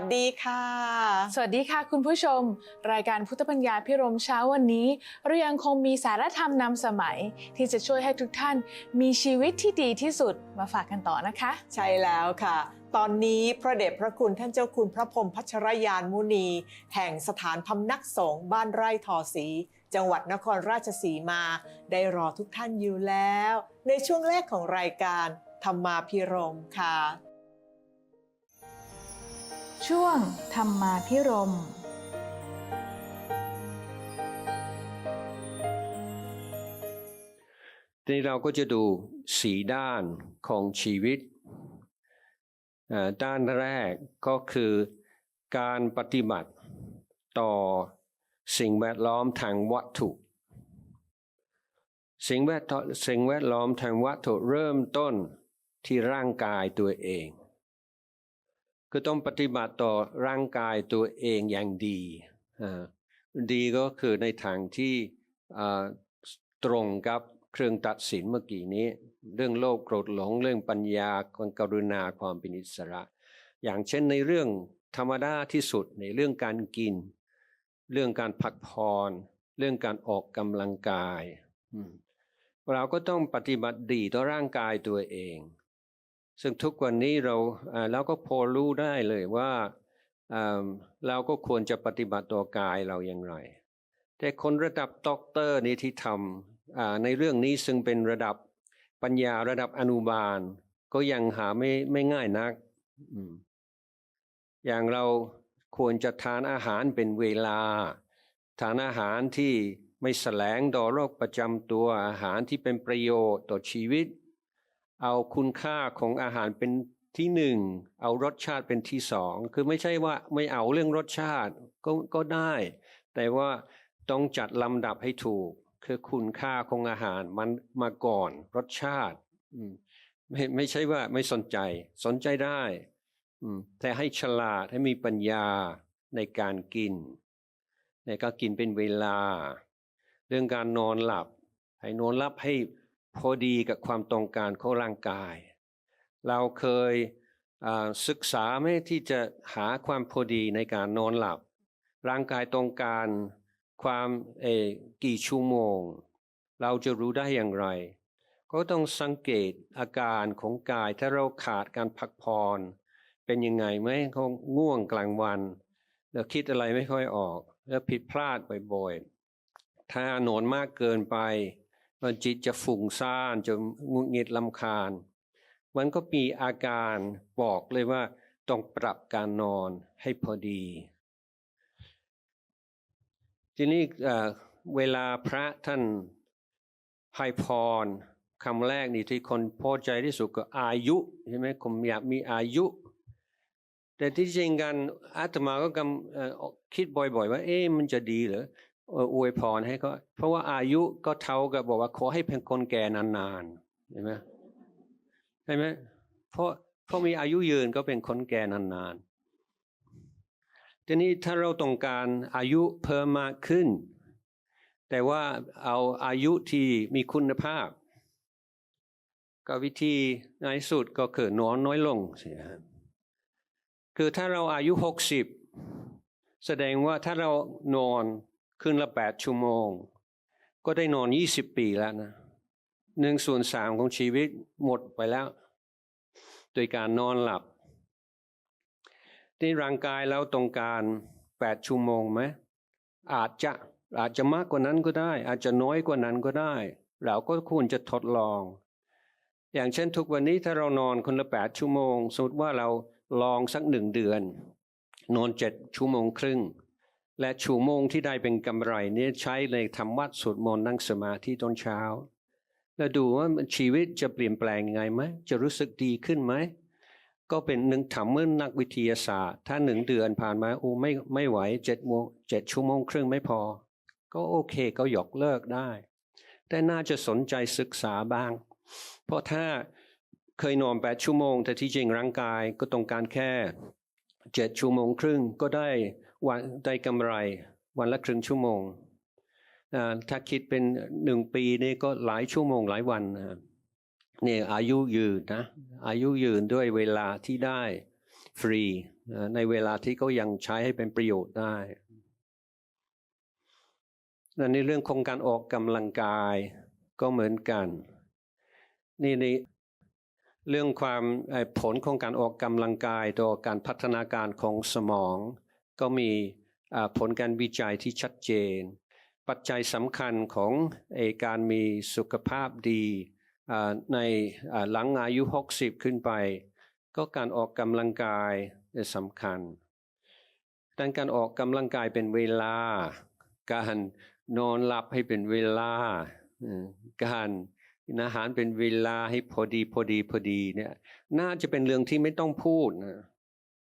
สวัสดีค่ะ สวัสดีค่ะ คุณผู้ชม รายการพุทธปัญญาพิรมเช้าวันนี้ เรายังคงมีสารธรรมนำสมัย ที่จะช่วยให้ทุกท่านมีชีวิตที่ดีที่สุดมาฝากกันต่อนะคะ ใช่แล้วค่ะ ตอนนี้พระเดชพระคุณท่านเจ้าคุณพระพรหมพัชรยานมุนี แห่งสถานพำนักสงฆ์บ้านไร่ทอสีจังหวัดนครราชสีมา ได้รอทุกท่านอยู่แล้ว ในช่วงแรกของรายการธรรมาพิรมค่ะ ช่วงธรรมาพิรมทีนี้เราก็จะดูสีด้านของชีวิตอ่อด้านแรกก็คือการปฏิบัติต่อสิ่งแวดล้อมทางวัตถุ สิ่งแวดสิ่งแวดล้อมทางวัตถุเริ่มต้นที่ร่างกายตัวเอง คือต้องปฏิบัติต่อร่างกายตัวเองอย่างดีอ่าดีก็คือในทางที่ตรงกับเครื่องตัดสินเมื่อกี้นี้ เรื่องโลภโกรธหลงเรื่องปัญญาความกรุณาความเป็นอิสระ อย่างเช่นในเรื่องธรรมดาที่สุดในเรื่องการกิน เรื่องการพักผ่อนเรื่องการออกกำลังกาย เราก็ต้องปฏิบัติดีต่อร่างกายตัวเอง ซึ่งทุกวันนี้เราเราก็พอรู้ได้เลยว่าเราก็ควรจะปฏิบัติต่อกายเราอย่างไร แต่คนระดับด็อกเตอร์นี่ที่ทำในเรื่องนี้ซึ่งเป็นระดับปัญญาระดับอนุบาล ก็ยังหาไม่ไม่ง่ายนัก อย่างเราควรจะทานอาหารเป็นเวลา ทานอาหารที่ไม่แสลงต่อโรคประจำตัวอาหารที่เป็นประโยชน์ต่อชีวิต เอาคุณค่าของอาหารเป็นที่หนึ่งเอารสชาติเป็นที่สองคือไม่ใช่ว่าไม่เอาเรื่องรสชาติก็ก็ได้ แต่ว่าต้องจัดลำดับให้ถูก คือคุณค่าของอาหารมันมาก่อนรสชาติไม่ไม่ใช่ว่าไม่สนใจ สนใจได้แต่ให้ฉลาดให้มีปัญญาในการกินในการกินเป็นเวลา เรื่องการนอนหลับ ให้นอนหลับให้ พอดีกับความต้องการของร่างกาย เราเคยศึกษาไหมที่จะหาความพอดีในการนอนหลับ ร่างกายต้องการความเออกี่ชั่วโมง เราจะรู้ได้อย่างไร ก็ต้องสังเกตอาการของกายถ้าเราขาดการพักผ่อนเป็นยังไงไหมเขาง่วงกลางวันแล้วคิดอะไรไม่ค่อยออก แล้วผิดพลาดบ่อยๆถ้านอนมากเกินไป มันจิตจะฝุ่งซ่านจะงุดหงิดลำคาญ มันก็มีอาการบอกเลยว่าต้องปรับการนอนให้พอดี ทีนี้เอ่เวลาพระท่านให้พรคำแรกนี่ที่คนพอใจที่สุดก็อายุใช่ไหมผมอยากมีอายุ แต่ที่จริงกันอาตมาก็กำคิดบ่อยๆ ว่า เอ๊ะมันจะดีเหรอ อวยพรให้เขาเพราะว่าอายุก็เท่ากับบอกว่าขอให้เป็นคนแก่นานๆใช่ไหมใช่ไหมเพราะเพราะมีอายุยืนก็เป็นคนแก่นานๆทีนี้ถ้าเราต้องการอายุเพิ่มมากขึ้น แต่ว่าเอาอายุที่มีคุณภาพ ก็วิธีง่ายสุดก็คือนอนน้อยลงสิฮะคือถ้าเราอายุหกสิบแสดงว่าถ้าเรานอน คืนละแปดชั่วโมง ก็ได้นอนยี่สิบปีแล้วนะหนึ่งส่วนสามของชีวิตหมดไปแล้ว โดยการนอนหลับที่ร่างกายเราต้องการแปดชั่วโมงไหมอาจจะอาจจะมากกว่านั้นก็ได้ อาจจะน้อยกว่านั้นก็ได้ เราก็ควรจะทดลอง อย่างเช่นทุกวันนี้ถ้าเรานอนคนละแปดชั่วโมง สมมติว่าเราลองสักหนึ่งเดือน นอนเจ็ดชั่วโมงครึ่ง และชั่วโมงที่ได้เป็นกำไรนี้ใช้ในทำวัดสวดมนต์นั่งสมาธิตอนเช้า แล้วดูว่าชีวิตจะเปลี่ยนแปลงยังไงไหมจะรู้สึกดีขึ้นไหมก็เป็นหนึ่งถามเมื่อนักวิทยาศาสตร์ ถ้าหนึ่งเดือนผ่านมาโอ้ไม่ไม่ไหวเจ็ดโมงเจ็ดชั่วโมงครึ่งไม่พอ ก็โอเคก็ยกเลิกได้ แต่น่าจะสนใจศึกษาบ้าง เพราะถ้าเคยนอนแปดชั่วโมง แต่ที่จริงร่างกายก็ต้องการแค่เจ็ดชั่วโมงครึ่งก็ได้ วันได้กำไรวันละครึ่งชั่วโมง ถ้าคิดเป็นหนึ่งปีนี่ก็หลายชั่วโมงหลายวันนะนี่อายุยืนนะอายุยืนด้วยเวลาที่ได้ฟรี ในเวลาที่ก็ยังใช้ให้เป็นประโยชน์ได้และในเรื่องของการออกกำลังกายก็เหมือนกัน นี่ในเรื่องความผลของการออกกำลังกายต่อการพัฒนาการของสมอง ก็มีผลการวิจัยที่ชัดเจน ปัจจัยสำคัญของเอการมีสุขภาพดีในหลังอายุ 60 ขึ้นไป ก็การออกกำลังกายสำคัญดังการออกกำลังกายเป็นเวลา การนอนหลับให้เป็นเวลา การกินอาหารเป็นเวลาให้พอดีพอดีพอดีเนี่ยน่าจะเป็นเรื่องที่ไม่ต้องพูดนะ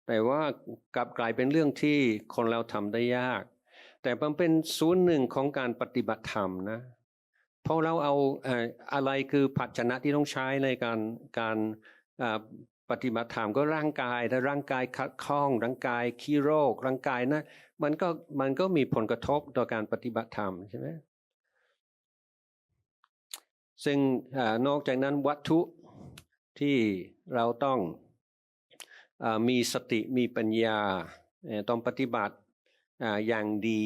แต่ว่ากลับกลายเป็นเรื่องที่คนเราทำได้ยาก แต่มันเป็นส่วนหนึ่งของการปฏิบัติธรรมนะเพราะเราเอาอะไรคือภาชนะที่ต้องใช้ในการการปฏิบัติธรรมก็ร่างกายถ้าร่างกายขัดข้อง ร่างกายขี้โรค ร่างกายนะมันก็มันก็มีผลกระทบต่อการปฏิบัติธรรมใช่ไหมซึ่งอนอกจากนั้นวัตถุที่เราต้อง มีสติมีปัญญาต้องปฏิบัติอย่างดี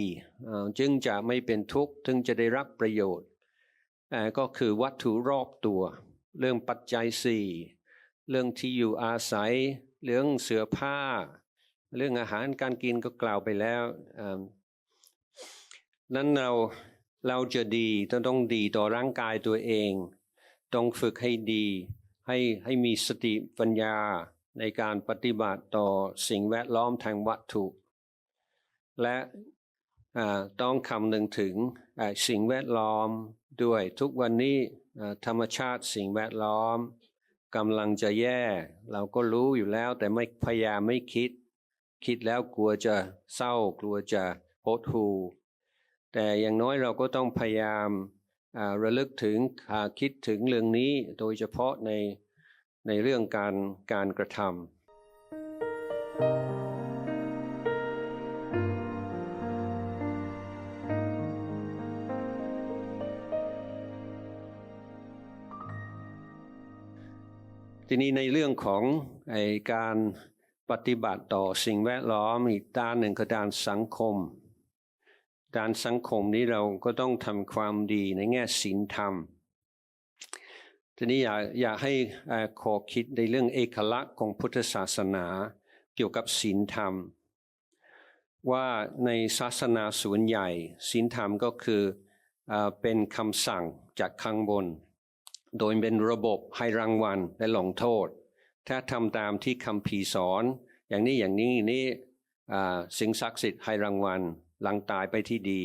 จึงจะไม่เป็นทุกข์ถึงจะได้รับประโยชน์ก็คือวัตถุรอบตัว เรื่องปัจจัยสี่เรื่องที่อยู่อาศัย เรื่องเสื้อผ้า เรื่องอาหารการกินก็กล่าวไปแล้วนั้นเราเราจะดีต้องต้องดีต่อร่างกายตัวเอง ต้องฝึกให้ดี ให้ให้มีสติปัญญา ในการปฏิบัติต่อสิ่งแวดล้อมทางวัตถุ และต้องคำนึงถึงสิ่งแวดล้อมด้วยทุกวันนี้ธรรมชาติสิ่งแวดล้อมกำลังจะแย่ เราก็รู้อยู่แล้วแต่ไม่พยายามไม่คิด คิดแล้วกลัวจะเศร้ากลัวจะหดหูแต่อย่างน้อยเราก็ต้องพยายามระลึกถึงคิดถึงเรื่องนี้โดยเฉพาะใน ในเรื่องการการกระทำทีนี้ในเรื่องของไอการปฏิบัติต่อสิ่งแวดล้อมอีกด้านหนึ่งคือด้านสังคม ด้านสังคมนี้เราก็ต้องทำความดีในแง่ศีลธรรม ทีนี้อยากอยากให้ขอคิดในเรื่องเอกลักษณ์ของพุทธศาสนาเกี่ยวกับศีลธรรม ว่าในศาสนาส่วนใหญ่ศีลธรรมก็คือเอ่อเป็นคำสั่งจากข้างบน โดยเป็นระบบให้รางวัลและลงโทษ ถ้าทำตามที่คำพีสอน อย่างนี้อย่างนี้นี่สิ่งศักดิ์สิทธิ์ให้รางวัลหลังตายไปที่ดี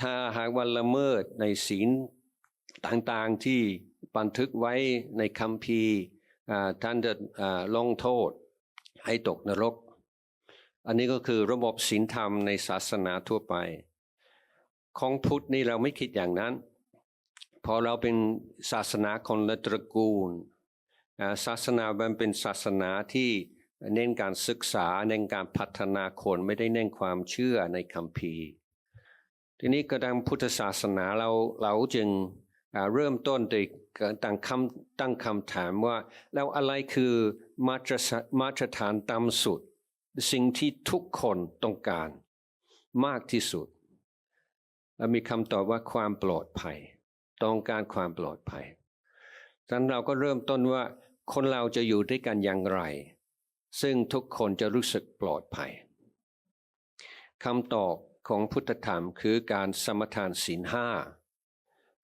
ถ้าหากวันละเมิดในศีลต่างๆที่ บันทึกไว้ในคำพีท่านจะลงโทษให้ตกนรก อันนี้ก็คือระบบศีลธรรมในศาสนาทั่วไป ของพุทธนี่เราไม่คิดอย่างนั้น พอเราเป็นศาสนาคนละตระกูล ศาสนามันเป็นศาสนาที่เน้นการศึกษาเน้นการพัฒนาคนไม่ได้เน้นความเชื่อในคัมภีทีนี้กระดังพุทธศาสนาเราเราจึง เริ่มต้นโดยตั้งคำตั้งคำถามว่า แล้วอะไรคือมาตรฐานมาตรฐานต่ำสุด สิ่งที่ทุกคนต้องการ มากที่สุด และมีคำตอบว่าความปลอดภัย ต้องการความปลอดภัยดังนั้นเราก็เริ่มต้นว่า คนเราจะอยู่ด้วยกันอย่างไร ซึ่งทุกคนจะรู้สึกปลอดภัยคำตอบของพุทธธรรมคือการสมทานศีลห้า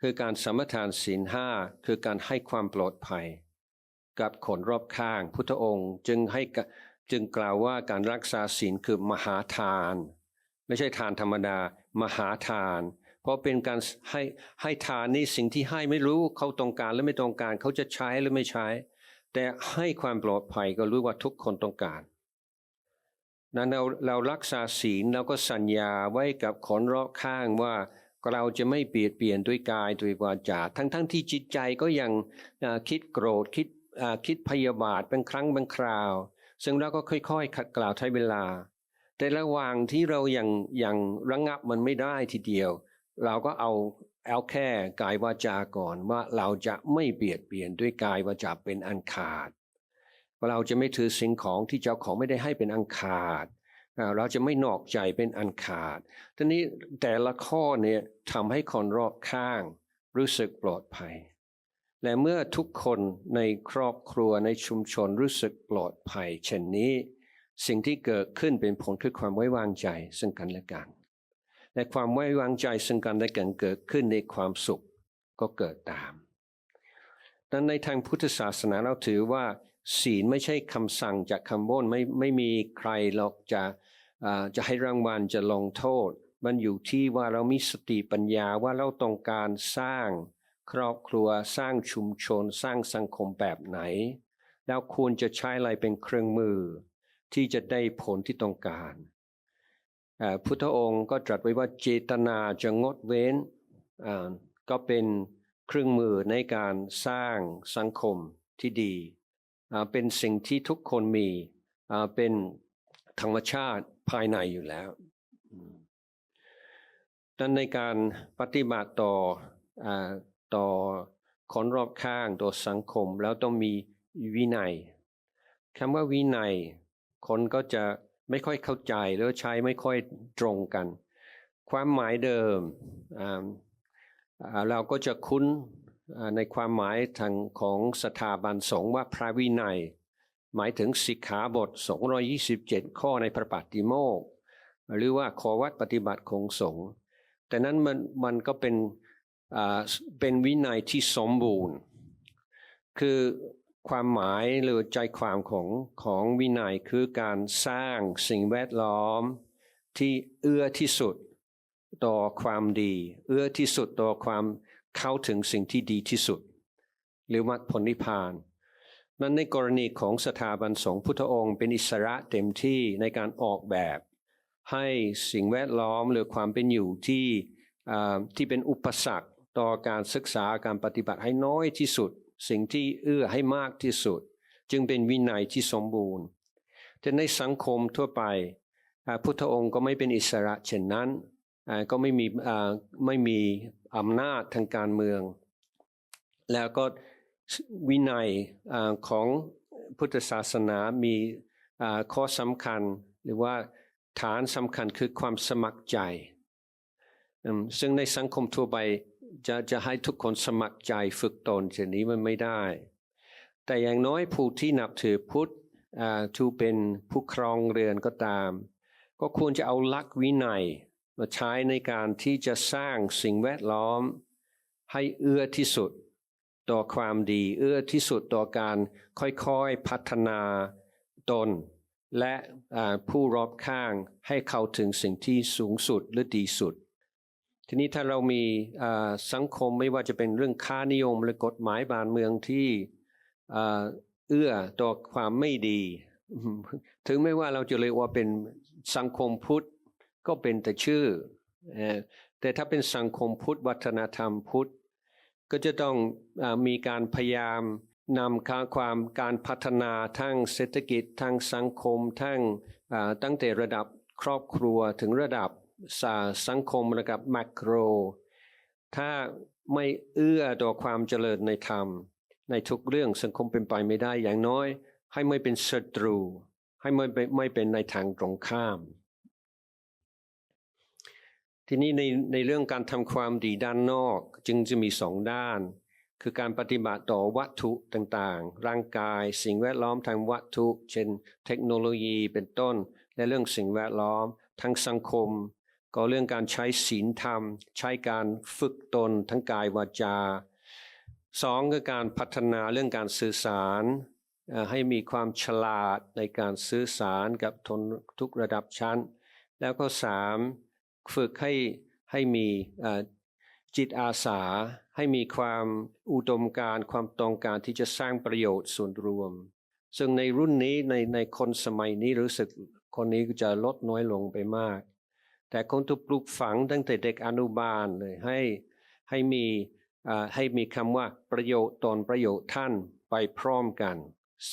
คือการสมทานศีลห้าคือการให้ความปลอดภัย กับคนรอบข้าง พุทธองค์จึงให้จึงกล่าวว่าการรักษาศีลคือมหาทาน ไม่ใช่ทานธรรมดา มหาทาน เพราะเป็นการให้ให้ทานนี่สิ่งที่ให้ไม่รู้เขาต้องการหรือไม่ต้องการเขาจะใช้หรือไม่ใช้ แต่ให้ความปลอดภัยก็รู้ว่าทุกคนต้องการนั้นเราเรารักษาศีลเราก็สัญญาไว้กับคนรอบข้างว่า เราจะไม่เปลี่ยนเปลี่ยนด้วยกายด้วยวาจา ทั้งทั้งที่จิตใจก็ยังคิดโกรธคิดคิดพยาบาทเป็นครั้งเป็นคราว ซึ่งเราก็ค่อยๆขัดกล่าวใช้เวลา แต่ระหว่างที่เรายังยังระงับมันไม่ได้ทีเดียว เราก็เอาเอาแค่กายวาจาก่อนว่าเราจะไม่เบียดเบียนด้วยกายวาจาเป็นอันขาดเราจะไม่ถือสิ่งของที่เจ้าของไม่ได้ให้เป็นอันขาด เราจะไม่นอกใจเป็นอันขาดทีนี้แต่ละข้อเนี่ยทำให้คนรอบข้างรู้สึกปลอดภัย และเมื่อทุกคนในครอบครัวในชุมชนรู้สึกปลอดภัย เช่นนี้ สิ่งที่เกิดขึ้นเป็นผลคือความไว้วางใจซึ่งกันและกัน และความไว้วางใจซึ่งกันและกันเกิดขึ้นในความสุขก็เกิดตามดังนั้นในทางพุทธศาสนาเราถือว่า ศีลไม่ใช่คำสั่งจากคำบ่นไม่ไม่มีใครหรอกจะอ่าจะให้รางวัลจะลงโทษ มันอยู่ที่ว่าเรามีสติปัญญาว่าเราต้องการสร้างครอบครัวสร้างชุมชน สร้างสังคมแบบไหน แล้วควรจะใช้อะไรเป็นเครื่องมือ ที่จะได้ผลที่ต้องการอ่อพุทธองค์ก็ตรัสไว้ว่าเจตนาจะงดเว้นอ่าก็เป็นเครื่องมือในการสร้างสังคมที่ดี เป็นสิ่งที่ทุกคนมีเป็นธรรมชาติภายในอยู่แล้วดังในการปฏิบัติต่ออต่อคนรอบข้างต่อสังคมแล้วต้องมีวินัยคำว่าวินัย คนก็จะไม่ค่อยเข้าใจหรือใช้ไม่ค่อยตรงกัน ความหมายเดิมเราก็จะคุ้น ในความหมายทางของสถาบันสงฆ์ว่าพระวินัย หมายถึงสิกขาบท 227 ข้อในพระปฏิโมกหรือว่าขอวัดปฏิบัติของสงฆ์แต่นั้นมันมันก็เป็นเป็นวินัยที่สมบูรณ์ คือความหมายหรือใจความของของวินัยคือการสร้างสิ่งแวดล้อมที่เอื้อที่สุดต่อความดี เอื้อที่สุดต่อความ เข้าถึงสิ่งที่ดีที่สุด หรือมรรคผลนิพพานนั้นในกรณีของสถาบันสงฆ์พุทธองค์เป็นอิสระเต็มที่ในการออกแบบ ให้สิ่งแวดล้อมหรือความเป็นอยู่ที่ที่เป็นอุปสรรคต่อการศึกษาการปฏิบัติให้น้อยที่สุด สิ่งที่เอื้อให้มากที่สุด จึงเป็นวินัยที่สมบูรณ์ แต่ในสังคมทั่วไปพุทธองค์ก็ไม่เป็นอิสระเช่นนั้น ก็ไม่มีอ่าไม่มีอำนาจทางการเมือง แล้วก็วินัยอของพุทธศาสนามีข้อสำคัญ หรือว่าฐานสำคัญคือความสมัครใจ ซึ่งในสังคมทั่วไปจะจะให้ทุกคนสมัครใจฝึกตนเช่นนี้มันไม่ได้ แต่อย่างน้อยผู้ที่นับถือพุทธอ่าทูเป็นผู้ครองเรือนก็ตาม ก็ควรจะเอาลักวินัย มาใช้ในการที่จะสร้างสิ่งแวดล้อม ให้เอื้อที่สุดต่อความดี เอื้อที่สุดต่อการค่อยๆพัฒนาตน และผู้รอบข้างให้เข้าถึงสิ่งที่สูงสุดหรือดีสุด ทีนี้ถ้าเรามีสังคมไม่ว่าจะเป็นเรื่องค่านิยมหรือกฎหมายบ้านเมืองที่เอื้อต่อความไม่ดี ถึงไม่ว่าเราจะเรียกว่าเป็นสังคมพุทธ ก็เป็นแต่ชื่อ แต่ถ้าเป็นสังคมพุทธวัฒนธรรมพุทธ ก็จะต้องอมีการพยายามนำค่าความการพัฒนาทั้งเศรษฐกิจทั้งสังคมทั้งตั้งแต่ระดับครอบครัวถึงระดับสาสังคมระดับแมกโร ถ้าไม่เอื้อต่อความเจริญในธรรม ในทุกเรื่องสังคมเป็นไปไม่ได้อย่างน้อย ให้ไม่เป็นศัตรู ให้ไม่ไม่เป็นในทางตรงข้าม ทีนี้ในในเรื่องการทำความดีด้านนอกจึงจะมีสองด้าน คือการปฏิบัติต่อวัตถุต่างๆ ร่างกายสิ่งแวดล้อมทางวัตถุ เช่น เทคโนโลยีเป็นต้น และเรื่องสิ่งแวดล้อมทางสังคม ก็เรื่องการใช้ศีลธรรม ใช้การฝึกตนทั้งกายวาจาสองคือการพัฒนาเรื่องการสื่อสารให้มีความฉลาดในการสื่อสารกับทนทุกระดับชั้น แล้วก็สาม ฝึกให้ให้มีจิตอาสา ให้มีความอุดมการความต้องการที่จะสร้างประโยชน์ส่วนรวม ซึ่งในรุ่นนี้ในในคนสมัยนี้รู้สึกคนนี้จะลดน้อยลงไปมาก แต่คนถูกปลูกฝังตั้งแต่เด็กอนุบาลเลยให้ให้มีให้มีคำว่าประโยชน์ตนประโยชน์ท่านไปพร้อมกัน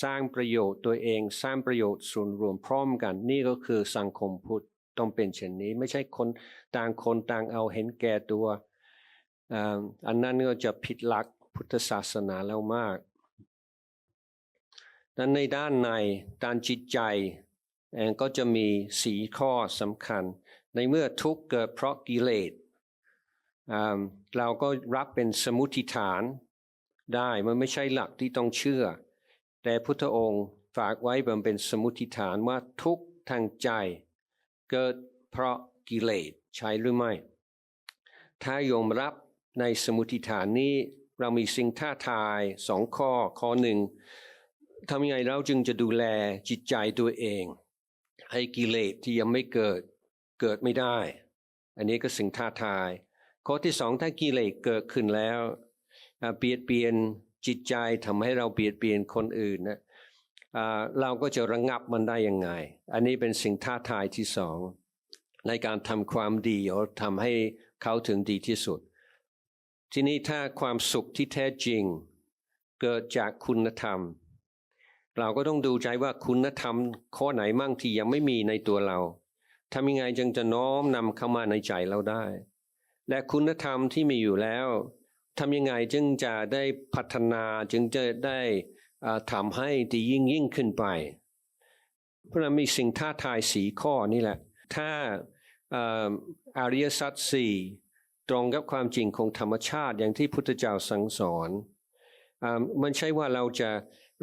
สร้างประโยชน์ตัวเองสร้างประโยชน์ส่วนรวมพร้อมกัน นี่ก็คือสังคมพุทธ ต้องเป็นเช่นนี้ ไม่ใช่คนต่างคนต่างเอาเห็นแก่ตัวอันนั้นก็จะผิดหลักพุทธศาสนาแล้วมากนั้นในด้านในด้านจิตใจเองก็จะมีสีข้อสำคัญ ในเมื่อทุกข์เกิดเพราะกิเลสเราก็รับเป็นสมุติฐานได้มันไม่ใช่หลักที่ต้องเชื่อ แต่พุทธองค์ฝากไว้บำเป็นสมุติฐานว่าทุกข์ทางใจ เกิดเพราะกิเลสใช่หรือไม่ ถ้ายอมรับในสมุติฐานนี้เรามีสิ่งท้าทายสองข้อข้อหนึ่งทำยังไงเราจึงจะดูแลจิตใจตัวเอง ให้กิเลสที่ยังไม่เกิดเกิดไม่ได้ อันนี้ก็สิ่งท้าทาย ข้อที่สองถ้ากิเลสเกิดขึ้นแล้วอ่าเบียดเบียนจิตใจทำให้เราเบียดเบียนคนอื่นนะ เราก็จะระงับมันได้ยังไง อันนี้เป็นสิ่งท้าทายที่สอง ในการทำความดีหรือทำให้เขาถึงดีที่สุด ทีนี้ถ้าความสุขที่แท้จริง เกิดจากคุณธรรม เราก็ต้องดูใจว่าคุณธรรม ข้อไหนมั่งที่ยังไม่มีในตัวเราทำยังไงจึงจะน้อมนำเข้ามาในใจเราได้ และคุณธรรมที่มีอยู่แล้วทำยังไงจึงจะได้พัฒนาจึงจะได้ ทำให้ดียิ่งยิ่งขึ้นไป เพราะนั้นมีสิ่งท้าทายสีข้อนี่แหละ ถ้าอ่ออริยสัจสี่ตรงกับความจริงของธรรมชาติอย่างที่พุทธเจ้าสั่งสอนอมันใช่ว่าเราจะ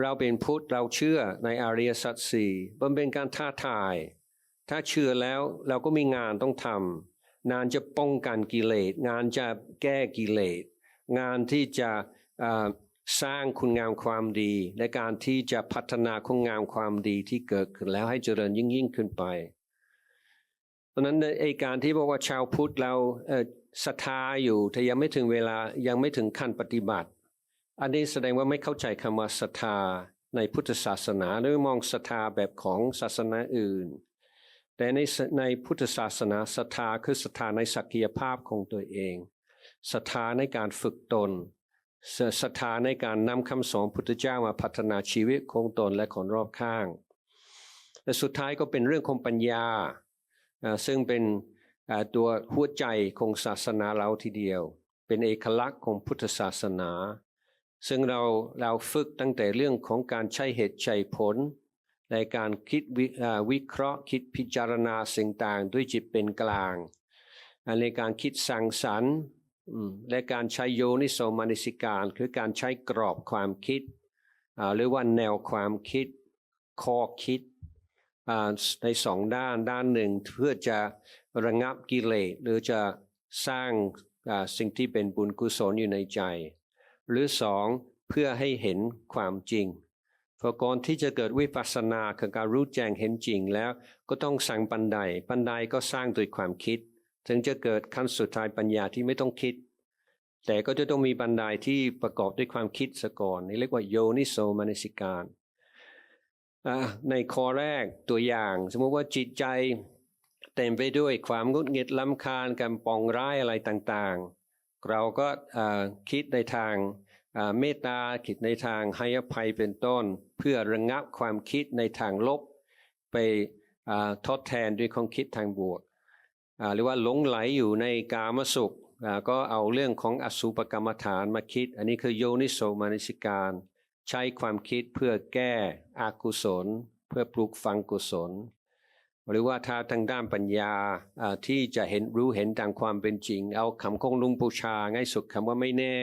เราเป็นพุทธเราเชื่อในอริยสัจสี่มันเป็นการท้าทาย ถ้าเชื่อแล้วเราก็มีงานต้องทำงานจะป้องกันกิเลส งานจะแก้กิเลส งานที่จะ สร้างคุณงามความดี ในการที่จะพัฒนาคุณงามความดีที่เกิดขึ้นแล้วให้เจริญยิ่งยิ่งขึ้นไปเพราะนั้นไอการที่บอกว่าชาวพุทธเราศรัทธาอยู่แต่ยังไม่ถึงเวลายังไม่ถึงขั้นปฏิบัติ อันนี้แสดงว่าไม่เข้าใจคำว่าศรัทธาในพุทธศาสนาหรือมองศรัทธาแบบของศาสนาอื่น แต่ในในพุทธศาสนาศรัทธาคือศรัทธาในศักยภาพของตัวเองศรัทธาในการฝึกตน ศรัทธาในการนำคำสอนพุทธเจ้ามาพัฒนาชีวิตของตนและคนรอบข้าง และสุดท้ายก็เป็นเรื่องของปัญญา ซึ่งเป็นตัวหัวใจของศาสนาเราทีเดียว เป็นเอกลักษณ์ของพุทธศาสนา ซึ่งเราเราฝึกตั้งแต่เรื่องของการใช้เหตุใช้ผล ในการคิดวิอ่าวิเคราะห์ คิดพิจารณาสิ่งต่างด้วยจิตเป็นกลาง ในการคิดสร้างสรรค์ และการใช้โยนิโสมนสิการ คือการใช้กรอบความคิด หรือว่าแนวความคิดข้อคิดในสองด้านด้านหนึ่งเพื่อจะระงับกิเลสหรือจะสร้างสิ่งที่เป็นบุญกุศลอยู่ในใจ หรือสองเพื่อให้เห็นความจริงเพราะก่อนที่จะเกิดวิปัสสนาคือการรู้แจ้งเห็นจริงแล้วก็ต้องสั่งปันไดปันไดก็สร้างโดยความคิด ถึงจะเกิดขั้นสุดท้ายปัญญาที่ไม่ต้องคิด แต่ก็จะต้องมีบันไดที่ประกอบด้วยความคิดซะก่อนนี่เรียกว่าโยนิโสมนสิการในข้อแรกตัวอย่าง สมมติว่าจิตใจเต็มไปด้วยความงุดหงิดลำคาญการปองร้ายอะไรต่างๆ เราก็คิดในทางเมตตาคิดในทางให้อภัยเป็นต้น เพื่อระงับความคิดในทางลบ ไปทดแทนด้วยความคิดทางบวก หรือว่าหลงไหลอยู่ในกามสุขก็เอาเรื่องของอสุปกรรมฐานมาคิด อันนี้คือโยนิโสมานสิการ ใช้ความคิดเพื่อแก้อากุศล เพื่อปลูกฝังกุศล หรือว่าถ้าทางด้านปัญญาที่จะเห็นรู้เห็นตามความเป็นจริง เอาคำของลุงปูชาง่ายสุดคำว่าไม่แน่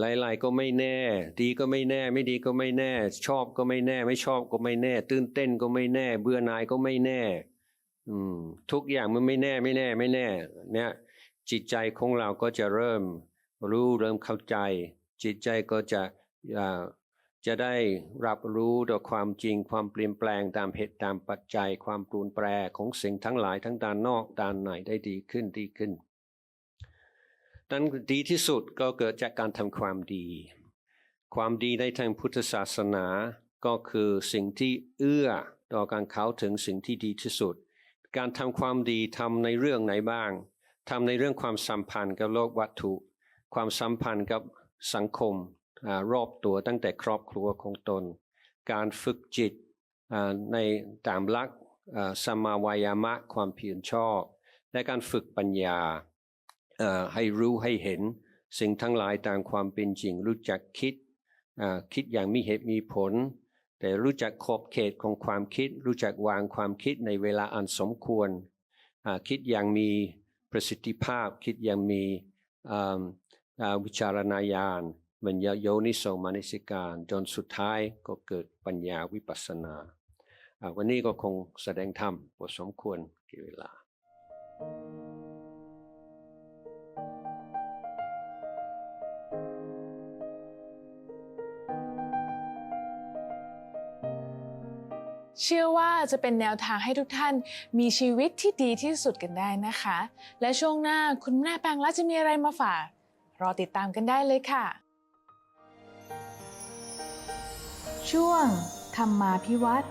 หลายๆก็ไม่แน่ ดีก็ไม่แน่ ไม่ดีก็ไม่แน่ ชอบก็ไม่แน่ ไม่ชอบก็ไม่แน่ ตื่นเต้นก็ไม่แน่ เบื่อหน่ายก็ไม่แน่ อืม ทุกอย่างมันไม่แน่ไม่แน่ไม่แน่ เนี่ย จิตใจของเราก็จะเริ่มรู้เริ่มเข้าใจ จิตใจก็จะจะได้รับรู้ต่อความจริงความเปลี่ยนแปลงตามเหตุตามปัจจัย ความปรูนแปรของสิ่งทั้งหลายทั้งด้านนอกด้านในได้ดีขึ้นดีขึ้นนั้นดีที่สุดก็เกิดจากการทำความดี ความดีในทางพุทธศาสนาก็คือสิ่งที่เอื้อต่อการเข้าถึงสิ่งที่ดีที่สุด การทำความดีทำในเรื่องไหนบ้างทำในเรื่องความสัมพันธ์กับโลกวัตถุ ความสัมพันธ์กับสังคมอรอบตัวตั้งแต่ครอบครัวของตน การฝึกจิตในตามลักสมาวายามะความเพียรชอบ และการฝึกปัญญาให้รู้ให้เห็น สิ่งทั้งหลายตามความเป็นจริงรู้จักคิดคิดอย่างมีเหตุมีผล แต่รู้จักขอบเขตของความคิด รู้จักวางความคิดในเวลาอันสมควร คิดอย่างมีประสิทธิภาพ คิดอย่างมีวิจารณญาณมันยโยนิโสมานิสิการ จนสุดท้ายก็เกิดปัญญาวิปัสสนา วันนี้ก็คงแสดงธรรมพอสมควรกี่เวลา เชื่อว่าจะเป็นแนวทางให้ทุกท่านมีชีวิตที่ดีที่สุดกันได้นะคะ และช่วงหน้าคุณแม่แปงละจะมีอะไรมาฝาก รอติดตามกันได้เลยค่ะ ช่วงธรรมาพิวัตร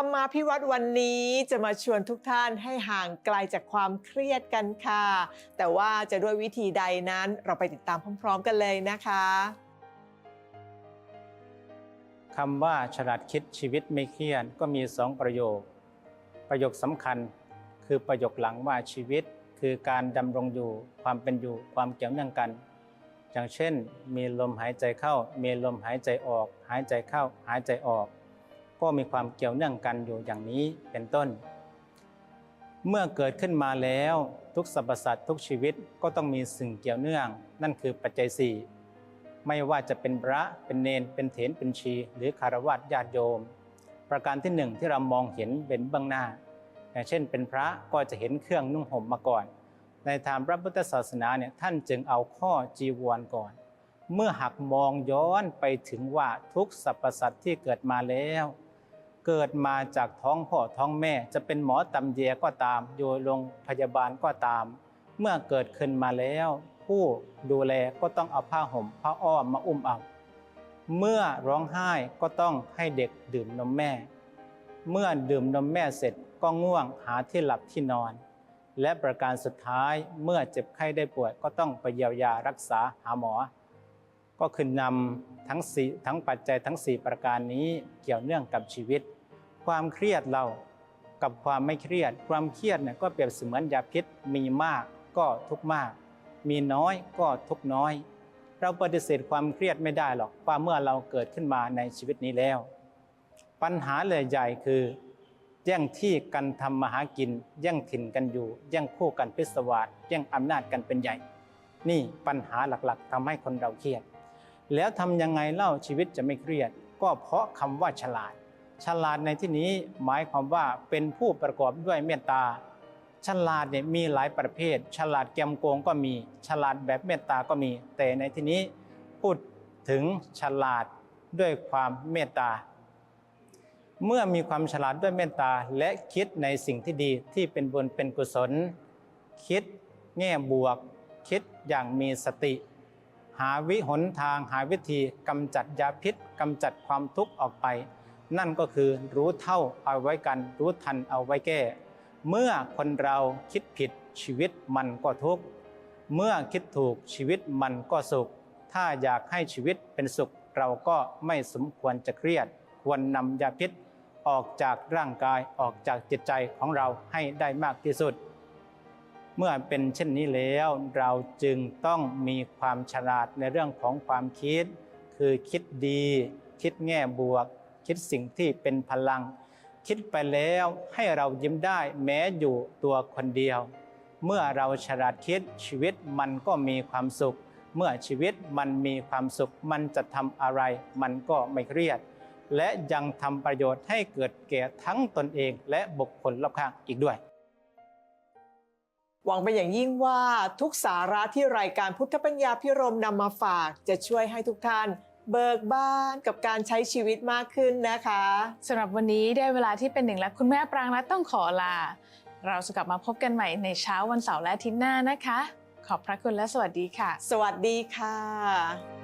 รรมาพิวัตรวันนี้จะมาชวนทุกท่านให้ห่างไกลจากความเครียดกันค่ะ แต่ว่าจะด้วยวิธีใดนั้นเราไปติดตามพร้อม ๆ กันเลยนะคะคำว่าฉลาดคิดชีวิตไม่เครียดก็มีสองประโยค ประโยคสำคัญ คือประโยคหลังว่าชีวิต คือการดำรงอยู่ความเป็นอยู่ความเกี่ยวเนื่องกัน อย่างเช่น มีลมหายใจเข้า มีลมหายใจออก หายใจเข้าหายใจออก ก็มีความเกี่ยวเนื่องกันอยู่อย่างนี้เป็นต้น เมื่อเกิดขึ้นมาแล้วทุกสรรพสัตว์ทุกชีวิตก็ต้องมีสิ่งเกี่ยวเนื่อง นั่นคือปัจจัยสี่ไม่ว่าจะเป็นพระเป็นเนนเป็นเถรเป็นชี หรือคารวะญาติโยม ประการที่หนึ่งที่เรามองเห็นเป็นเบื้องหน้าอย่างเช่น เป็นพระก็จะเห็นเครื่องนุ่งห่มมาก่อน ในทางพระพุทธศาสนาเนี่ยท่านจึงเอาข้อจีวรก่อน เมื่อหักมองย้อนไปถึงว่าทุกสรรพสัตว์ที่เกิดมาแล้ว เกิดมาจากท้องพ่อท้องแม่ จะเป็นหมอตำเยก็ตาม อยู่โรงพยาบาลก็ตาม เมื่อเกิดขึ้นมาแล้ว ผู้ดูแลก็ต้องเอาผ้าห่มผ้าอ้อมมาอุ้มเอาเมื่อร้องไห้ก็ต้องให้เด็กดื่มนมแม่ เมื่อดื่มนมแม่เสร็จก็ง่วงหาที่หลับที่นอน และประการสุดท้ายเมื่อเจ็บไข้ได้ป่วยก็ต้องไปเยียวยารักษาหาหมอ ก็คือนำทั้งสี่ทั้งปัจจัยทั้ง 4 ประการนี้เกี่ยวเนื่องกับชีวิต ความเครียดเรากับความไม่เครียด ความเครียดเนี่ยก็เปรียบเสมือนยาพิษมีมากก็ทุกมาก มีน้อยก็ทุกน้อย เราปฏิเสธความเครียดไม่ได้หรอกว่าเมื่อเราเกิดขึ้นมาในชีวิตนี้แล้ว ปัญหาเลยใหญ่คือแย่งที่กันทำมาหากิน แย่งถิ่นกันอยู่ แย่งคู่กันพิศวาสแย่งอำนาจกันเป็นใหญ่ นี่ปัญหาหลักๆทำให้คนเราเครียด แล้วทำยังไงเล่าชีวิตจะไม่เครียด ก็เพราะคำว่าฉลาด ฉลาดในที่นี้หมายความว่าเป็นผู้ประกอบด้วยเมตตา ฉลาดเนี่ยมีหลายประเภท ฉลาดแกมโกงก็มี ฉลาดแบบเมตตาก็มี แต่ในที่นี้พูดถึงฉลาดด้วยความเมตตา เมื่อมีความฉลาดด้วยเมตตาและคิดในสิ่งที่ดีที่เป็นบุญเป็นกุศล คิดแง่บวก คิดอย่างมีสติ หาวิหนทางหาวิธีกำจัดยาพิษกำจัดความทุกข์ออกไป นั่นก็คือรู้เท่าเอาไว้กัน รู้ทันเอาไว้แก้ เมื่อคนเราคิดผิดชีวิตมันก็ทุกข์เมื่อคิดถูกชีวิตมันก็สุข ถ้าอยากให้ชีวิตเป็นสุข เราก็ไม่สมควรจะเครียด ควรนำยาพิษออกจากร่างกายออกจากจิตใจของเราให้ได้มากที่สุด เมื่อเป็นเช่นนี้แล้วเราจึงต้องมีความฉลาดในเรื่องของความคิด คือคิดดี คิดแง่บวก คิดสิ่งที่เป็นพลัง คิดไปแล้วให้เรายิ้มได้แม้อยู่ตัวคนเดียว เมื่อเราฉลาดคิดชีวิตมันก็มีความสุข เมื่อชีวิตมันมีความสุข มันจะทำอะไร มันก็ไม่เครียด และยังทำประโยชน์ให้เกิดแก่ทั้งตนเองและบุคคลรอบข้างอีกด้วยหวังเป็นอย่างยิ่งว่าทุกสาระที่รายการพุทธปัญญาพิรมนำมาฝากจะช่วยให้ทุกท่าน เบิกบานกับการใช้ชีวิตมากขึ้นนะคะสำหรับวันนี้ได้เวลาที่เป็นหนึ่งและคุณแม่ปรางรัตน์ต้องขอลา เราจะกลับมาพบกันใหม่ในเช้าวันเสาร์และอาทิตย์หน้านะคะ ขอบพระคุณและสวัสดีค่ะ สวัสดีค่ะ